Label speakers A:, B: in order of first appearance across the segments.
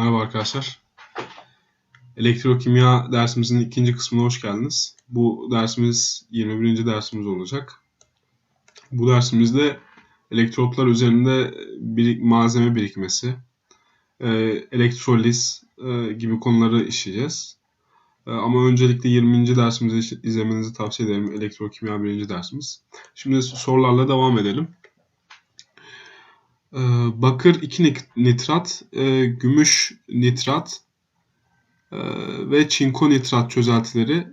A: Merhaba arkadaşlar. Elektrokimya dersimizin ikinci kısmına hoş geldiniz. Bu dersimiz 21. dersimiz olacak. Bu dersimizde elektrotlar üzerinde bir malzeme birikmesi, e, elektroliz e, gibi konuları işleyeceğiz. E, ama öncelikle 20. dersimizi izlemenizi tavsiye ederim. Elektrokimya 1. dersimiz. Şimdi sorularla devam edelim. Ee, bakır 2 nitrat, e, gümüş nitrat e, ve çinko nitrat çözeltileri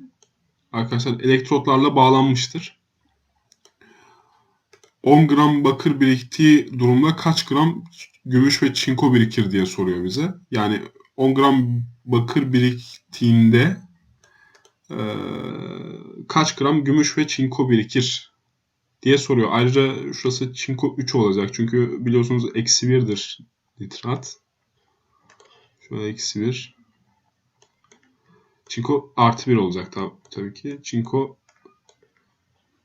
A: arkadaşlar elektrotlarla bağlanmıştır. 10 gram bakır biriktiği durumda kaç gram gümüş ve çinko birikir diye soruyor bize. Yani 10 gram bakır biriktiğinde e, kaç gram gümüş ve çinko birikir diye soruyor. Ayrıca şurası çinko 3 olacak. Çünkü biliyorsunuz eksi 1'dir nitrat. Şöyle eksi 1. Çinko artı 1 olacak tabii, tabii ki. Çinko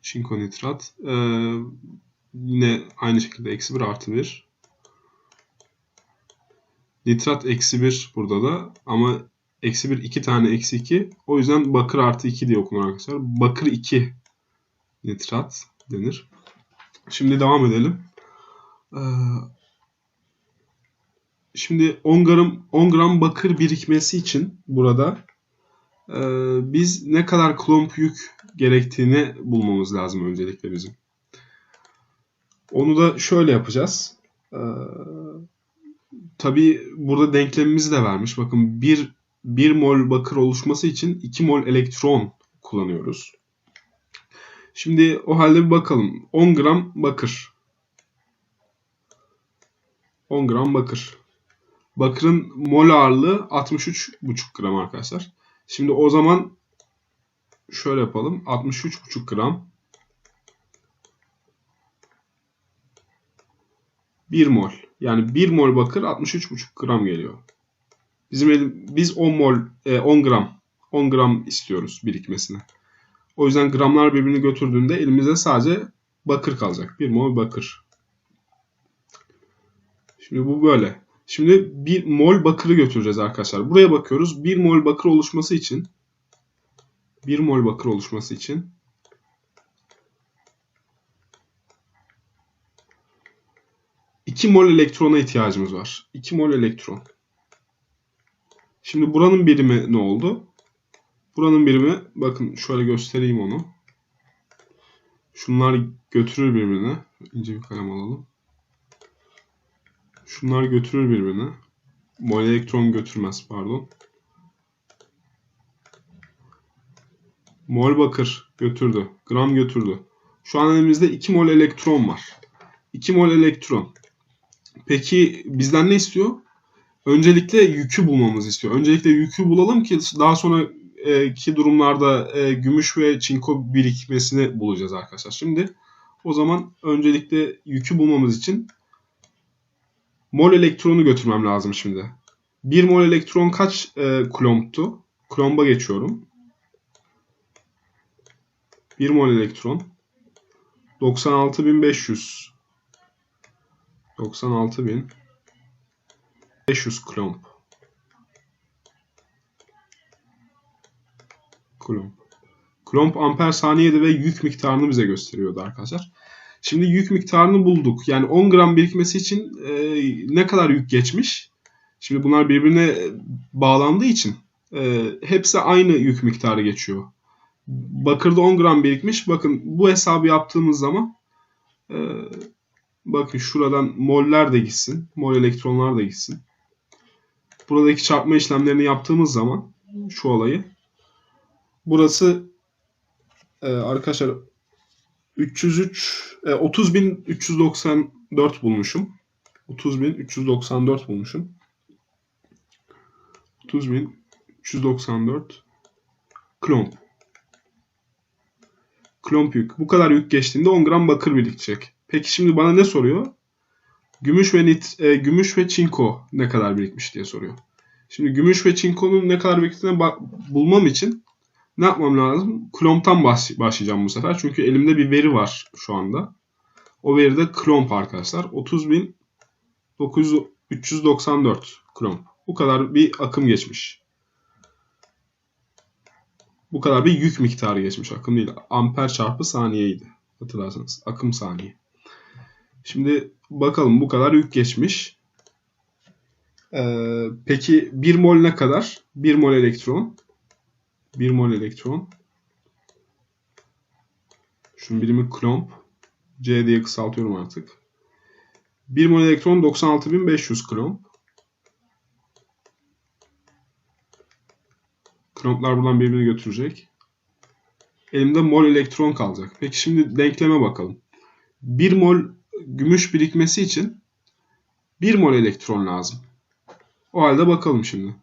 A: çinko nitrat. Ee, yine aynı şekilde eksi 1 artı 1. Nitrat eksi 1 burada da ama eksi 1 2 tane eksi 2. O yüzden bakır artı 2 diye okunur arkadaşlar. Bakır 2 nitrat denir. Şimdi devam edelim. Ee, şimdi 10 gram 10 gram bakır birikmesi için burada e, biz ne kadar klomp yük gerektiğini bulmamız lazım öncelikle bizim. Onu da şöyle yapacağız. Ee, tabii burada denklemimizi de vermiş. Bakın 1 1 mol bakır oluşması için 2 mol elektron kullanıyoruz. Şimdi o halde bir bakalım. 10 gram bakır. 10 gram bakır. Bakırın mol ağırlığı 63,5 gram arkadaşlar. Şimdi o zaman şöyle yapalım. 63,5 gram 1 mol. Yani 1 mol bakır 63,5 gram geliyor. Bizim biz 10 mol e, 10 gram 10 gram istiyoruz birikmesine. O yüzden gramlar birbirini götürdüğünde elimizde sadece bakır kalacak. Bir mol bakır. Şimdi bu böyle. Şimdi bir mol bakırı götüreceğiz arkadaşlar. Buraya bakıyoruz. Bir mol bakır oluşması için bir mol bakır oluşması için iki mol elektrona ihtiyacımız var. 2 mol elektron. Şimdi buranın birimi ne oldu? Buranın birimi bakın şöyle göstereyim onu. Şunlar götürür birbirine. İnce bir kalem alalım. Şunlar götürür birbirine. Mol elektron götürmez pardon. Mol bakır götürdü. Gram götürdü. Şu an elimizde 2 mol elektron var. 2 mol elektron. Peki bizden ne istiyor? Öncelikle yükü bulmamızı istiyor. Öncelikle yükü bulalım ki daha sonra ki durumlarda e, gümüş ve çinko birikmesini bulacağız arkadaşlar. Şimdi o zaman öncelikle yükü bulmamız için mol elektronu götürmem lazım şimdi. 1 mol elektron kaç e, kulomptu? Kulomba geçiyorum. 1 mol elektron 96.500 96.500 kulomb. Kulomb. Kulomb amper saniyede ve yük miktarını bize gösteriyordu arkadaşlar. Şimdi yük miktarını bulduk. Yani 10 gram birikmesi için e, ne kadar yük geçmiş? Şimdi bunlar birbirine bağlandığı için e, hepsi aynı yük miktarı geçiyor. Bakırda 10 gram birikmiş. Bakın bu hesabı yaptığımız zaman e, bakın şuradan moller de gitsin. Mol elektronlar da gitsin. Buradaki çarpma işlemlerini yaptığımız zaman şu olayı Burası e, arkadaşlar 303 e, 30.394 bulmuşum. 30.394 bulmuşum. 30.394 klomp. Klomp yük. Bu kadar yük geçtiğinde 10 gram bakır birikecek. Peki şimdi bana ne soruyor? Gümüş ve nit, e, gümüş ve çinko ne kadar birikmiş diye soruyor. Şimdi gümüş ve çinkonun ne kadar biriktiğini bulmam için ne yapmam lazım? Klomp'tan baş, başlayacağım bu sefer. Çünkü elimde bir veri var şu anda. O veri de Klomp arkadaşlar. 30.394 Klomp. Bu kadar bir akım geçmiş. Bu kadar bir yük miktarı geçmiş. Akım değil. Amper çarpı saniyeydi. Hatırlarsanız. Akım saniye. Şimdi bakalım bu kadar yük geçmiş. Ee, peki 1 mol ne kadar? 1 mol elektron. 1 mol elektron. Şunun birimi klomp. C diye kısaltıyorum artık. 1 mol elektron 96.500 klomp. Klomplar buradan birbirini götürecek. Elimde mol elektron kalacak. Peki şimdi denkleme bakalım. 1 mol gümüş birikmesi için 1 mol elektron lazım. O halde bakalım şimdi.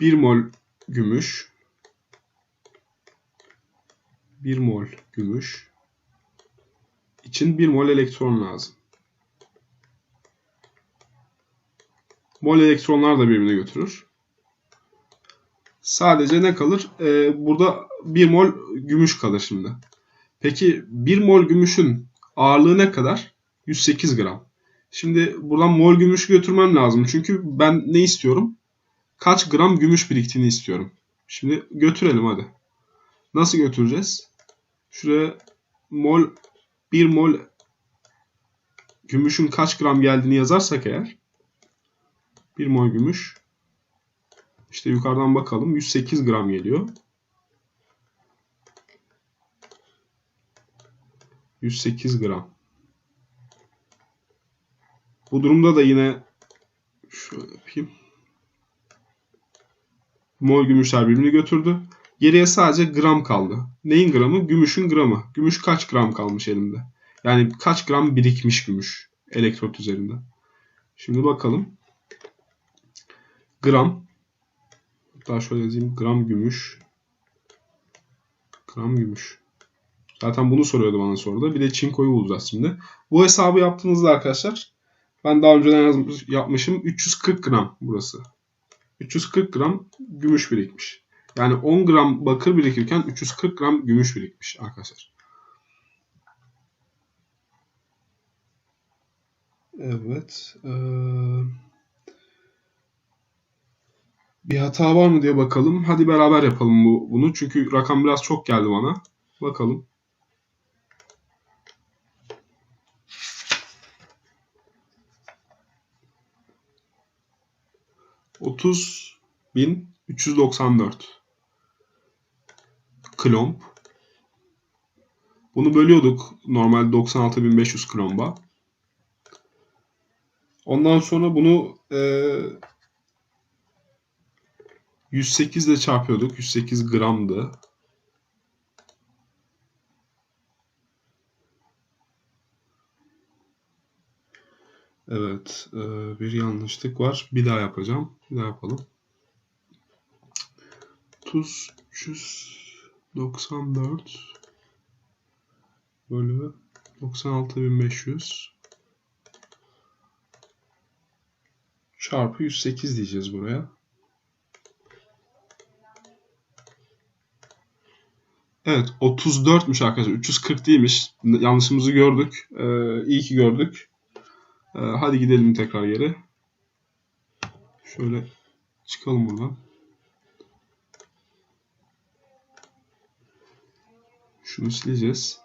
A: 1 mol gümüş 1 mol gümüş için 1 mol elektron lazım. Mol elektronlar da birbirini götürür. Sadece ne kalır? Ee, burada 1 mol gümüş kalır şimdi. Peki 1 mol gümüşün ağırlığı ne kadar? 108 gram. Şimdi buradan mol gümüş götürmem lazım. Çünkü ben ne istiyorum? Kaç gram gümüş biriktiğini istiyorum. Şimdi götürelim hadi. Nasıl götüreceğiz? Şuraya mol 1 mol gümüşün kaç gram geldiğini yazarsak eğer 1 mol gümüş işte yukarıdan bakalım 108 gram geliyor. 108 gram. Bu durumda da yine şöyle yapayım. Mol gümüşler birbirini götürdü. Geriye sadece gram kaldı. Neyin gramı? Gümüşün gramı. Gümüş kaç gram kalmış elimde? Yani kaç gram birikmiş gümüş elektrot üzerinde. Şimdi bakalım. Gram. Hatta şöyle yazayım. Gram gümüş. Gram gümüş. Zaten bunu soruyordu bana soruda. Bir de çinkoyu bulacağız şimdi. Bu hesabı yaptığınızda arkadaşlar ben daha önceden yapmışım. 340 gram burası. 340 gram gümüş birikmiş. Yani 10 gram bakır birikirken 340 gram gümüş birikmiş arkadaşlar. Evet. Ee, bir hata var mı diye bakalım. Hadi beraber yapalım bu, bunu. Çünkü rakam biraz çok geldi bana. Bakalım. Otuz bin üç yüz doksan dört klomp. Bunu bölüyorduk normal 96.500 klomba. Ondan sonra bunu e, 108 ile çarpıyorduk. 108 gramdı. Evet. E, bir yanlışlık var. Bir daha yapacağım. Bir daha yapalım. Tuz 394 bölü 96.500 çarpı 108 diyeceğiz buraya. Evet 34'müş arkadaşlar. 340 değilmiş. Yanlışımızı gördük. Ee, iyi ki gördük. Ee, hadi gidelim tekrar geri. Şöyle çıkalım buradan. Şunu sileceğiz.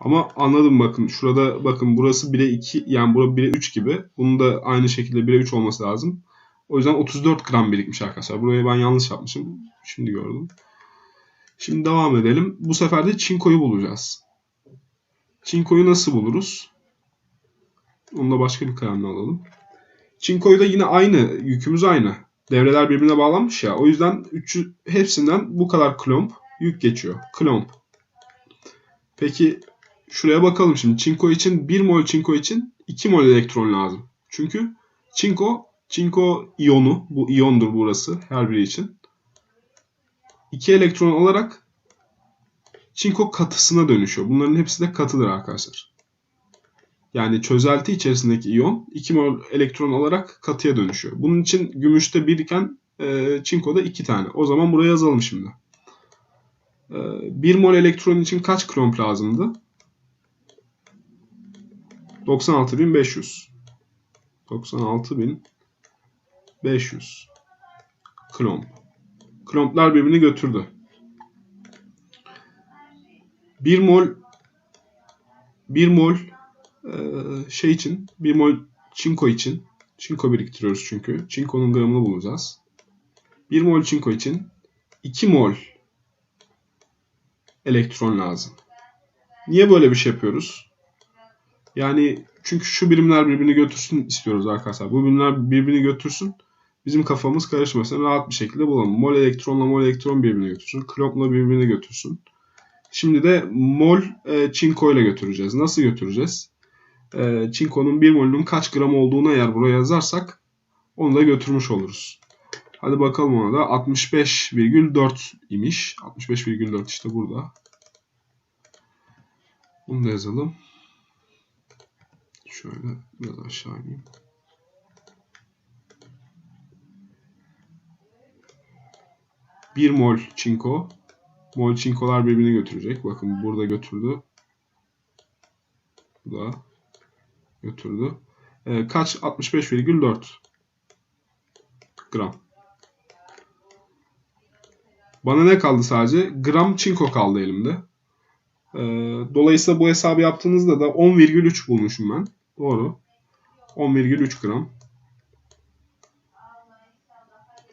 A: Ama anladım bakın. Şurada bakın burası 1'e 2 yani burası 1'e 3 gibi. Bunun da aynı şekilde 1'e 3 olması lazım. O yüzden 34 gram birikmiş arkadaşlar. Burayı ben yanlış yapmışım. Şimdi gördüm. Şimdi devam edelim. Bu sefer de çinkoyu bulacağız. Çinkoyu nasıl buluruz? Onu da başka bir kalemle alalım. Çinkoyu yine aynı. Yükümüz aynı. Devreler birbirine bağlanmış ya. O yüzden 300, hepsinden bu kadar klomp yük geçiyor. Klomp. Peki şuraya bakalım şimdi. Çinko için 1 mol çinko için 2 mol elektron lazım. Çünkü çinko çinko iyonu bu iyondur burası her biri için. 2 elektron olarak çinko katısına dönüşüyor. Bunların hepsi de katıdır arkadaşlar. Yani çözelti içerisindeki iyon 2 mol elektron olarak katıya dönüşüyor. Bunun için gümüşte 1 iken e, çinkoda 2 tane. O zaman buraya yazalım şimdi. 1 mol elektron için kaç klomp lazımdı? 96.500. 96.500 klomp. Klomplar birbirini götürdü. 1 mol 1 mol e, şey için 1 mol çinko için çinko biriktiriyoruz çünkü. Çinkonun gramını bulacağız. 1 mol çinko için 2 mol elektron lazım. Niye böyle bir şey yapıyoruz? Yani çünkü şu birimler birbirini götürsün istiyoruz arkadaşlar. Bu birimler birbirini götürsün. Bizim kafamız karışmasın. Rahat bir şekilde bulalım. Mol elektronla mol elektron birbirini götürsün. Klompla birbirini götürsün. Şimdi de mol e, çinko ile götüreceğiz. Nasıl götüreceğiz? E, çinkonun 1 molünün kaç gram olduğunu eğer buraya yazarsak onu da götürmüş oluruz. Hadi bakalım ona da 65,4 imiş. 65,4 işte burada. Bunu da yazalım. Şöyle biraz aşağı ineyim. Bir mol çinko. Mol çinkolar birbirini götürecek. Bakın burada götürdü. Bu da götürdü. Ee, kaç? 65,4 gram. Bana ne kaldı sadece? Gram çinko kaldı elimde. Ee, dolayısıyla bu hesabı yaptığınızda da 10,3 bulmuşum ben. Doğru. 10,3 gram.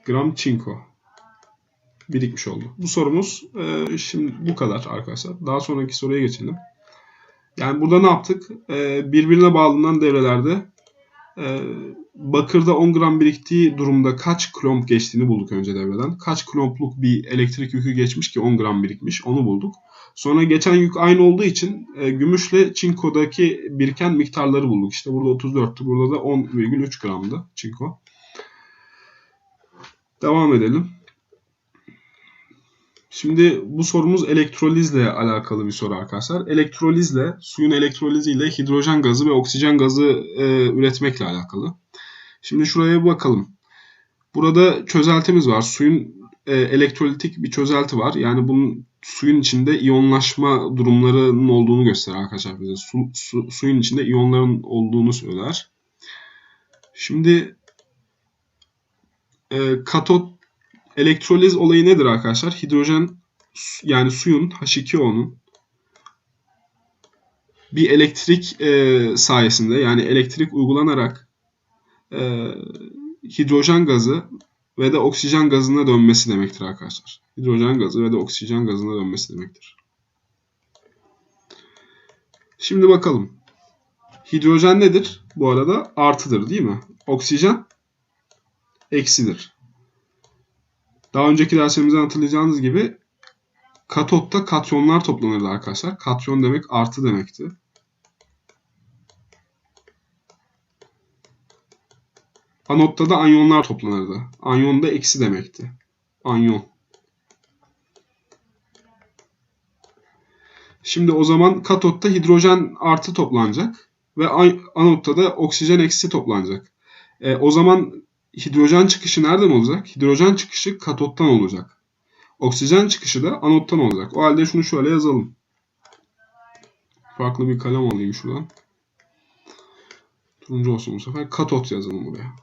A: Gram çinko birikmiş oldu. Bu sorumuz e, şimdi bu kadar arkadaşlar. Daha sonraki soruya geçelim. Yani burada ne yaptık? E, birbirine bağlanan devrelerde e, bakırda 10 gram biriktiği durumda kaç klomp geçtiğini bulduk önce devreden. Kaç klompluk bir elektrik yükü geçmiş ki 10 gram birikmiş onu bulduk. Sonra geçen yük aynı olduğu için e, gümüşle çinkodaki biriken miktarları bulduk. İşte burada 34'tü burada da 10,3 gramdı çinko. Devam edelim. Şimdi bu sorumuz elektrolizle alakalı bir soru arkadaşlar. Elektrolizle, suyun elektroliziyle hidrojen gazı ve oksijen gazı e, üretmekle alakalı. Şimdi şuraya bakalım. Burada çözeltimiz var. Suyun e, elektrolitik bir çözelti var. Yani bunun suyun içinde iyonlaşma durumlarının olduğunu gösterir arkadaşlar bize. Su, su, suyun içinde iyonların olduğunu söyler. Şimdi e, katot Elektroliz olayı nedir arkadaşlar? Hidrojen yani suyun H2O'nun bir elektrik e, sayesinde yani elektrik uygulanarak e, hidrojen gazı ve de oksijen gazına dönmesi demektir arkadaşlar. Hidrojen gazı ve de oksijen gazına dönmesi demektir. Şimdi bakalım. Hidrojen nedir? Bu arada artıdır değil mi? Oksijen eksidir. Daha önceki derslerimizden hatırlayacağınız gibi katotta katyonlar toplanırdı arkadaşlar. Katyon demek artı demekti. Anotta da anyonlar toplanırdı. Anyon da eksi demekti. Anyon. Şimdi o zaman katotta hidrojen artı toplanacak ve anotta da oksijen eksi toplanacak. E, o zaman hidrojen çıkışı nereden olacak? Hidrojen çıkışı katottan olacak. Oksijen çıkışı da anottan olacak. O halde şunu şöyle yazalım. Farklı bir kalem alayım şuradan. Turuncu olsun bu sefer. Katot yazalım buraya.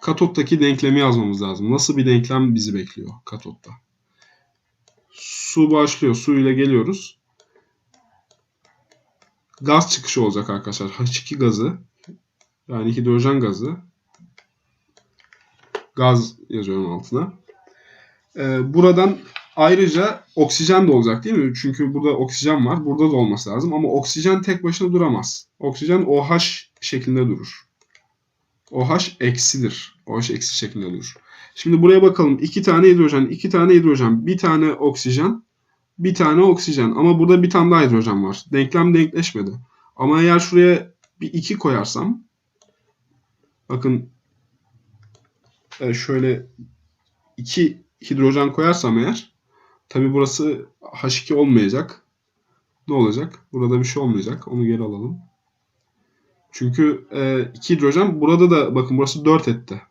A: Katottaki denklemi yazmamız lazım. Nasıl bir denklem bizi bekliyor katotta? Su başlıyor. Su ile geliyoruz. Gaz çıkışı olacak arkadaşlar. H2 gazı yani hidrojen gazı. Gaz yazıyorum altına. Ee, buradan ayrıca oksijen de olacak değil mi? Çünkü burada oksijen var. Burada da olması lazım. Ama oksijen tek başına duramaz. Oksijen OH şeklinde durur. OH eksidir. OH eksi şeklinde durur. Şimdi buraya bakalım. İki tane hidrojen, iki tane hidrojen, bir tane oksijen, bir tane oksijen. Ama burada bir tane daha hidrojen var. Denklem denkleşmedi. Ama eğer şuraya bir iki koyarsam Bakın e, şöyle iki hidrojen koyarsam eğer tabi burası H2 olmayacak. Ne olacak? Burada bir şey olmayacak. Onu geri alalım. Çünkü e, iki hidrojen burada da bakın burası 4 etti.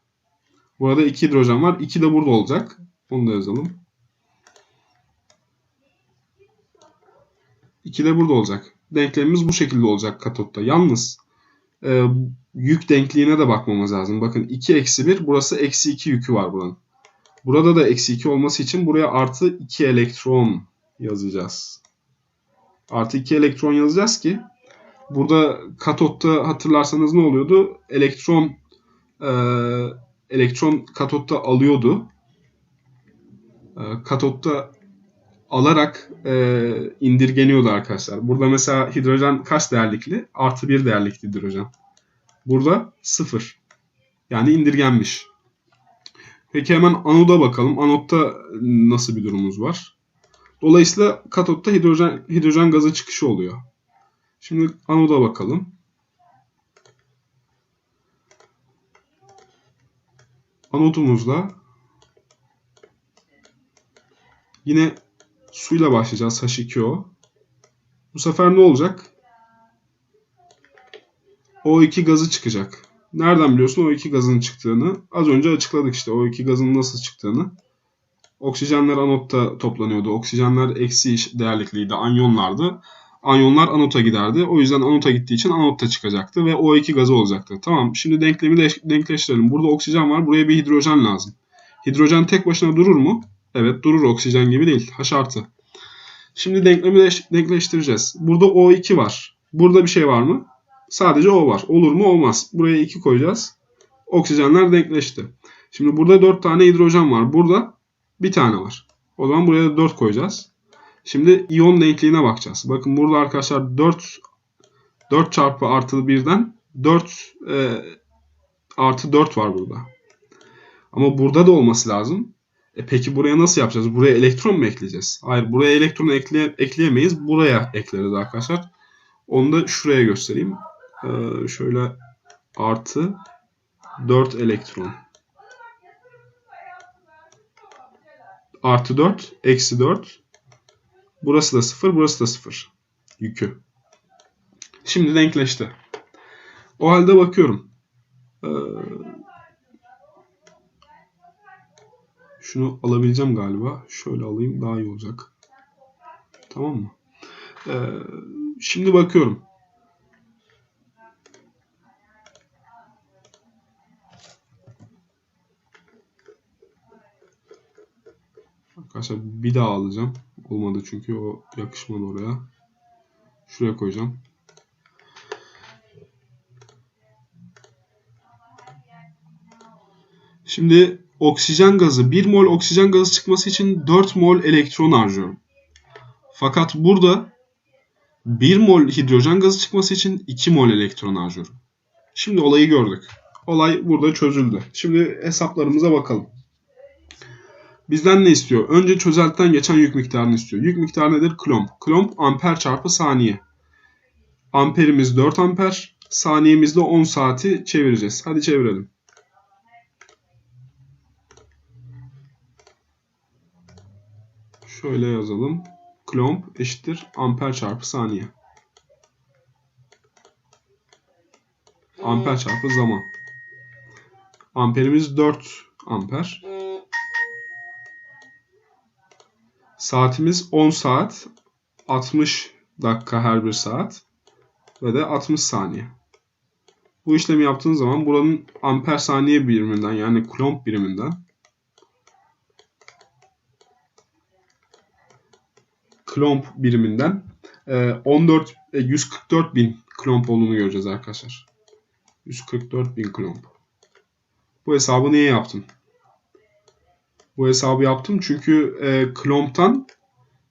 A: Burada iki hidrojen var. 2 de burada olacak. Onu da yazalım. 2 de burada olacak. Denklemimiz bu şekilde olacak katotta. Yalnız e, yük denkliğine de bakmamız lazım. Bakın 2 eksi 1 burası eksi 2 yükü var buranın. Burada da eksi 2 olması için buraya artı 2 elektron yazacağız. Artı 2 elektron yazacağız ki burada katotta hatırlarsanız ne oluyordu? Elektron e, elektron katotta alıyordu. E, katotta alarak e, indirgeniyordu arkadaşlar. Burada mesela hidrojen kaç değerlikli? Artı 1 değerlikli hidrojen. Burada 0. Yani indirgenmiş. Peki hemen anoda bakalım. Anotta nasıl bir durumumuz var? Dolayısıyla katotta hidrojen, hidrojen gazı çıkışı oluyor. Şimdi anoda bakalım. Anodumuzda yine suyla başlayacağız H2O. Bu sefer ne olacak? O2 gazı çıkacak. Nereden biliyorsun O2 gazının çıktığını? Az önce açıkladık işte O2 gazının nasıl çıktığını. Oksijenler anotta toplanıyordu. Oksijenler eksi değerlikliydi. Anyonlardı. Anyonlar anota giderdi. O yüzden anota gittiği için anotta çıkacaktı ve O2 gazı olacaktı. Tamam şimdi denklemi de denkleştirelim. Burada oksijen var. Buraya bir hidrojen lazım. Hidrojen tek başına durur mu? Evet durur oksijen gibi değil. H artı. Şimdi denklemi denkleştireceğiz. Burada O2 var. Burada bir şey var mı? Sadece O var. Olur mu? Olmaz. Buraya 2 koyacağız. Oksijenler denkleşti. Şimdi burada 4 tane hidrojen var. Burada bir tane var. O zaman buraya da 4 koyacağız. Şimdi iyon denkliğine bakacağız. Bakın burada arkadaşlar 4 4 çarpı artı 1'den 4 e, artı 4 var burada. Ama burada da olması lazım. E peki buraya nasıl yapacağız? Buraya elektron mu ekleyeceğiz? Hayır buraya elektron ekle, ekleyemeyiz. Buraya ekleriz arkadaşlar. Onu da şuraya göstereyim. Ee, şöyle artı 4 elektron. Artı 4, eksi 4. Burası da 0, burası da 0. Yükü. Şimdi denkleşti. O halde bakıyorum. Ee, şunu alabileceğim galiba. Şöyle alayım daha iyi olacak. Tamam mı? Ee, şimdi bakıyorum. Arkadaşlar bir daha alacağım. Olmadı çünkü o yakışmadı oraya. Şuraya koyacağım. Şimdi oksijen gazı 1 mol oksijen gazı çıkması için 4 mol elektron harcıyorum. Fakat burada 1 mol hidrojen gazı çıkması için 2 mol elektron harcıyorum. Şimdi olayı gördük. Olay burada çözüldü. Şimdi hesaplarımıza bakalım. Bizden ne istiyor? Önce çözeltiden geçen yük miktarını istiyor. Yük miktarı nedir? Klomp. Klomp amper çarpı saniye. Amperimiz 4 amper. Saniyemizde 10 saati çevireceğiz. Hadi çevirelim. Şöyle yazalım. Klomp eşittir amper çarpı saniye. Amper çarpı zaman. Amperimiz 4 amper. Saatimiz 10 saat, 60 dakika her bir saat ve de 60 saniye. Bu işlemi yaptığın zaman buranın amper saniye biriminden yani kulomb biriminden klomp biriminden 14 144 bin klomp olduğunu göreceğiz arkadaşlar. 144 bin klomp. Bu hesabı niye yaptım? Bu hesabı yaptım çünkü e, klomptan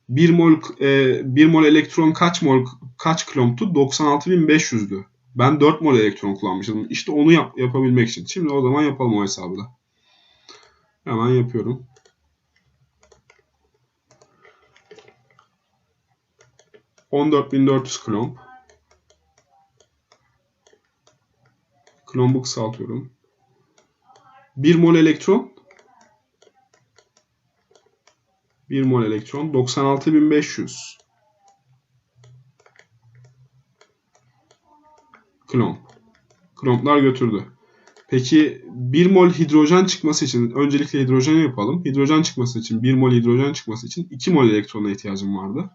A: 1 mol e, 1 mol elektron kaç mol kaç klomptu? 96.500'dü. Ben 4 mol elektron kullanmışım. İşte onu yap, yapabilmek için. Şimdi o zaman yapalım o hesabı da. Hemen yapıyorum. ...14.400 klomp. Klombu kısaltıyorum. 1 mol elektron 1 mol elektron 96500 klomp. Klomplar götürdü. Peki 1 mol hidrojen çıkması için öncelikle hidrojen yapalım. Hidrojen çıkması için 1 mol hidrojen çıkması için 2 mol elektrona ihtiyacım vardı.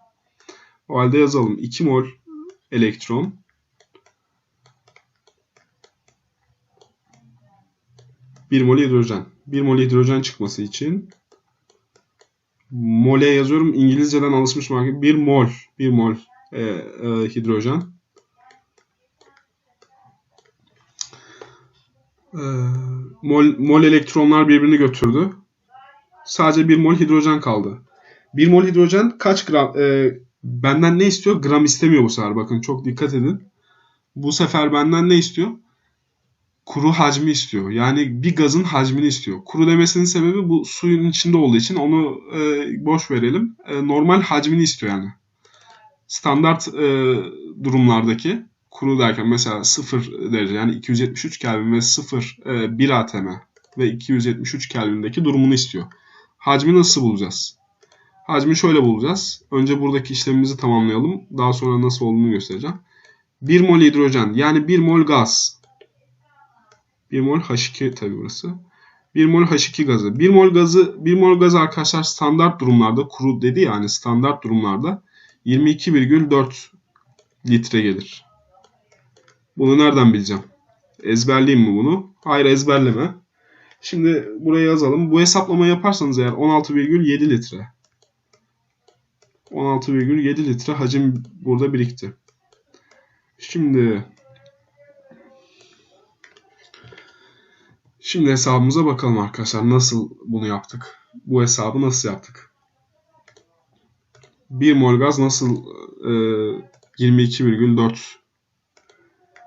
A: O halde yazalım 2 mol elektron 1 mol hidrojen. 1 mol hidrojen çıkması için mole yazıyorum. İngilizceden alışmış marka. 1 mol. 1 mol e, e, hidrojen. E, mol, mol elektronlar birbirini götürdü. Sadece 1 mol hidrojen kaldı. 1 mol hidrojen kaç gram? E, benden ne istiyor? Gram istemiyor bu sefer. Bakın çok dikkat edin. Bu sefer benden ne istiyor? Kuru hacmi istiyor. Yani bir gazın hacmini istiyor. Kuru demesinin sebebi bu suyun içinde olduğu için onu e, boş verelim. E, normal hacmini istiyor yani. Standart e, durumlardaki kuru derken mesela 0 derece yani 273 Kelvin ve 0 e, 1 atm ve 273 Kelvin'deki durumunu istiyor. Hacmi nasıl bulacağız? Hacmi şöyle bulacağız. Önce buradaki işlemimizi tamamlayalım. Daha sonra nasıl olduğunu göstereceğim. 1 mol hidrojen yani 1 mol gaz. 1 mol H2 tabi burası. 1 mol H2 gazı. 1 mol gazı 1 mol gaz arkadaşlar standart durumlarda kuru dedi ya hani standart durumlarda 22,4 litre gelir. Bunu nereden bileceğim? Ezberleyeyim mi bunu? Hayır ezberleme. Şimdi buraya yazalım. Bu hesaplamayı yaparsanız eğer 16,7 litre. 16,7 litre hacim burada birikti. Şimdi Şimdi hesabımıza bakalım arkadaşlar. Nasıl bunu yaptık? Bu hesabı nasıl yaptık? 1 mol gaz nasıl e, 22,4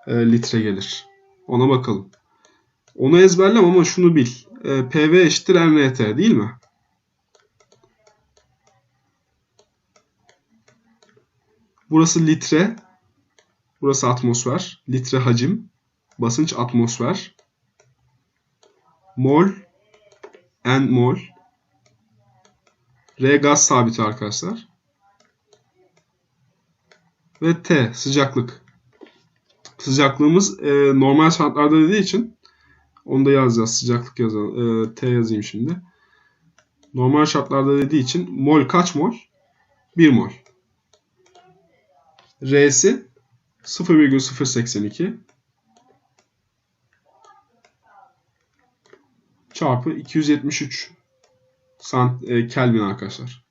A: e, litre gelir? Ona bakalım. Onu ezberlem ama şunu bil. E, PV eşittir NRT değil mi? Burası litre. Burası atmosfer. Litre hacim. Basınç atmosfer. Mol. N mol. R gaz sabiti arkadaşlar. Ve T sıcaklık. Sıcaklığımız e, normal şartlarda dediği için onu da yazacağız. Sıcaklık yazalım. E, T yazayım şimdi. Normal şartlarda dediği için mol kaç mol? 1 mol. R'si 0,082 çarpı 273 sant e, Kelvin arkadaşlar.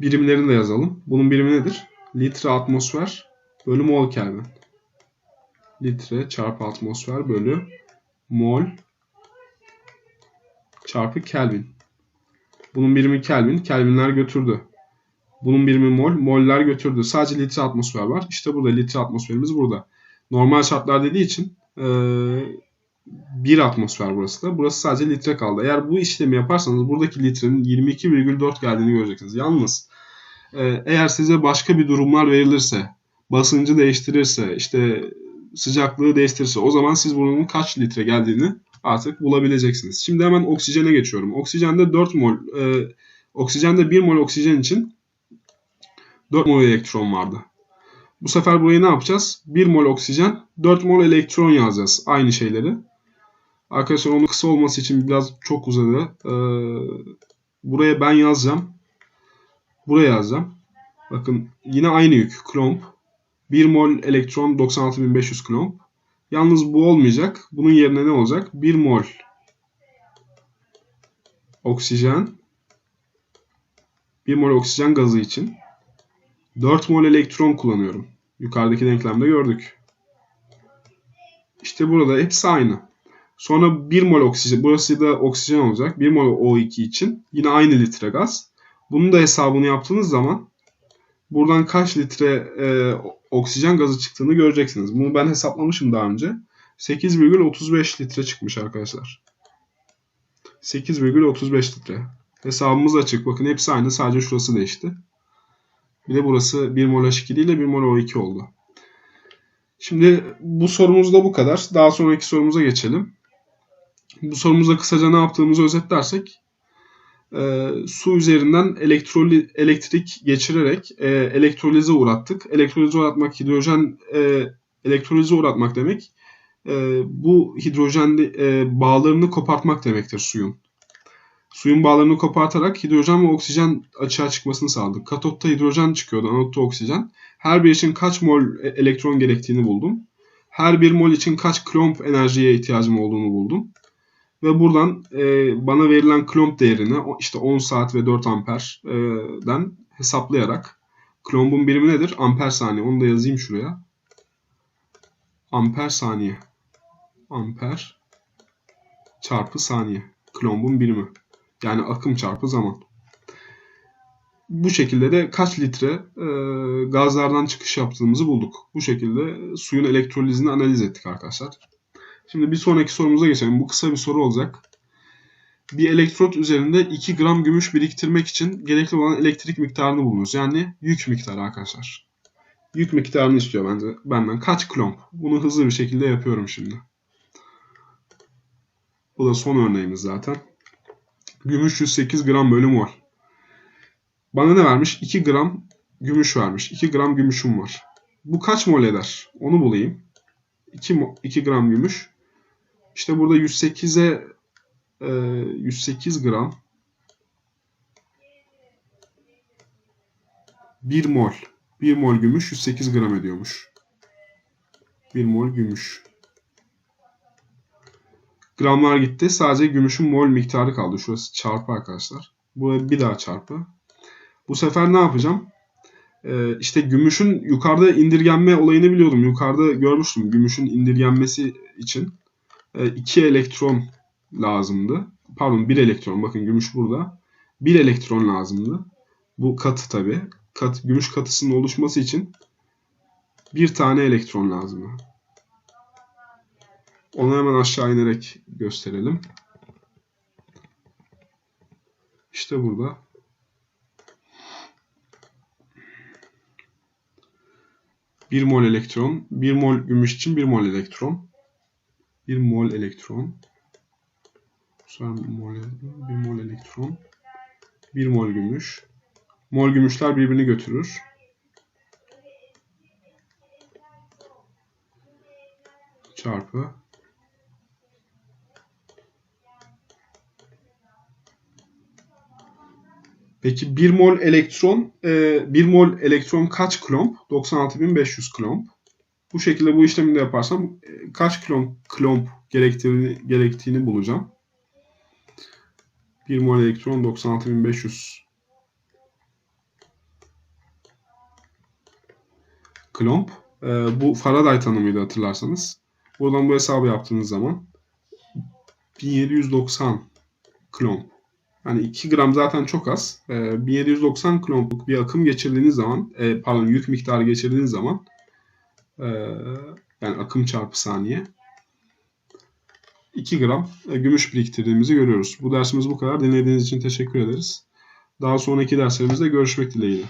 A: Birimlerini de yazalım. Bunun birimi nedir? Litre atmosfer bölü mol Kelvin. Litre çarpı atmosfer bölü mol çarpı Kelvin. Bunun birimi Kelvin. Kelvinler götürdü. Bunun birimi mol. Moller götürdü. Sadece litre atmosfer var. İşte burada litre atmosferimiz burada. Normal şartlar dediği için e, bir atmosfer burası da. Burası sadece litre kaldı. Eğer bu işlemi yaparsanız buradaki litrenin 22,4 geldiğini göreceksiniz. Yalnız e, eğer size başka bir durumlar verilirse, basıncı değiştirirse, işte sıcaklığı değiştirirse o zaman siz bunun kaç litre geldiğini artık bulabileceksiniz. Şimdi hemen oksijene geçiyorum. Oksijende 4 mol, e, oksijende 1 mol oksijen için 4 mol elektron vardı. Bu sefer burayı ne yapacağız? 1 mol oksijen, 4 mol elektron yazacağız. Aynı şeyleri. Arkadaşlar onun kısa olması için biraz çok uzadı. Ee, buraya ben yazacağım. Buraya yazacağım. Bakın yine aynı yük. Klomp. 1 mol elektron 96500 klomp. Yalnız bu olmayacak. Bunun yerine ne olacak? 1 mol oksijen 1 mol oksijen gazı için 4 mol elektron kullanıyorum. Yukarıdaki denklemde gördük. İşte burada hepsi aynı. Sonra 1 mol oksijen, burası da oksijen olacak. 1 mol O2 için yine aynı litre gaz. Bunun da hesabını yaptığınız zaman buradan kaç litre e, oksijen gazı çıktığını göreceksiniz. Bunu ben hesaplamışım daha önce. 8,35 litre çıkmış arkadaşlar. 8,35 litre. Hesabımız açık. Bakın hepsi aynı. Sadece şurası değişti. Bir de burası 1 mol H2 değil de 1 mol O2 oldu. Şimdi bu sorumuz da bu kadar. Daha sonraki sorumuza geçelim. Bu sorumuzda kısaca ne yaptığımızı özetlersek e, su üzerinden elektroli, elektrik geçirerek e, elektrolize uğrattık. Elektrolize uğratmak hidrojen e, elektrolize uğratmak demek e, bu hidrojen e, bağlarını kopartmak demektir suyun. Suyun bağlarını kopartarak hidrojen ve oksijen açığa çıkmasını sağladık. Katotta hidrojen çıkıyordu, anotta oksijen. Her bir için kaç mol e, elektron gerektiğini buldum. her bir mol için kaç klomp enerjiye ihtiyacım olduğunu buldum. Ve buradan e, bana verilen klomp değerini işte 10 saat ve 4 amperden hesaplayarak klombun birimi nedir? Amper saniye. Onu da yazayım şuraya. Amper saniye. Amper çarpı saniye. Klombun birimi. Yani akım çarpı zaman. Bu şekilde de kaç litre e, gazlardan çıkış yaptığımızı bulduk. Bu şekilde suyun elektrolizini analiz ettik arkadaşlar. Şimdi bir sonraki sorumuza geçelim. Bu kısa bir soru olacak. Bir elektrot üzerinde 2 gram gümüş biriktirmek için gerekli olan elektrik miktarını buluyoruz. Yani yük miktarı arkadaşlar. Yük miktarını istiyor bence, benden. Kaç klomp? Bunu hızlı bir şekilde yapıyorum şimdi. Bu da son örneğimiz zaten. Gümüş 108 gram bölü mol. Bana ne vermiş? 2 gram gümüş vermiş. 2 gram gümüşüm var. Bu kaç mol eder? Onu bulayım. 2, mo- 2 gram gümüş. İşte burada 108'e e, 108 gram 1 mol. 1 mol gümüş 108 gram ediyormuş. 1 mol gümüş. Gramlar gitti. Sadece gümüşün mol miktarı kaldı. Şurası çarpı arkadaşlar. Bu bir daha çarpı. Bu sefer ne yapacağım? Ee, işte gümüşün yukarıda indirgenme olayını biliyordum. Yukarıda görmüştüm. Gümüşün indirgenmesi için 2 elektron lazımdı. Pardon 1 elektron. Bakın gümüş burada. 1 elektron lazımdı. Bu katı tabi. Kat, gümüş katısının oluşması için bir tane elektron lazımdı. Onu hemen aşağı inerek gösterelim. İşte burada. Bir mol elektron, bir mol gümüş için bir mol elektron. Bir mol elektron. Mol, bir mol elektron. Bir mol gümüş. Mol gümüşler birbirini götürür. Çarpı. Peki 1 mol elektron, 1 mol elektron kaç klomp? 96.500 klomp. Bu şekilde bu işlemi de yaparsam e, kaç klomp, klomp gerektiğini, gerektiğini bulacağım. 1 mol elektron 96.500 klomp. E, bu Faraday tanımıydı hatırlarsanız. Buradan bu hesabı yaptığınız zaman 1790 klomp. Hani 2 gram zaten çok az. E, 1790 klompluk bir akım geçirdiğiniz zaman, e, pardon yük miktarı geçirdiğiniz zaman e, yani akım çarpı saniye 2 gram e, gümüş biriktirdiğimizi görüyoruz. Bu dersimiz bu kadar. Dinlediğiniz için teşekkür ederiz. Daha sonraki derslerimizde görüşmek dileğiyle.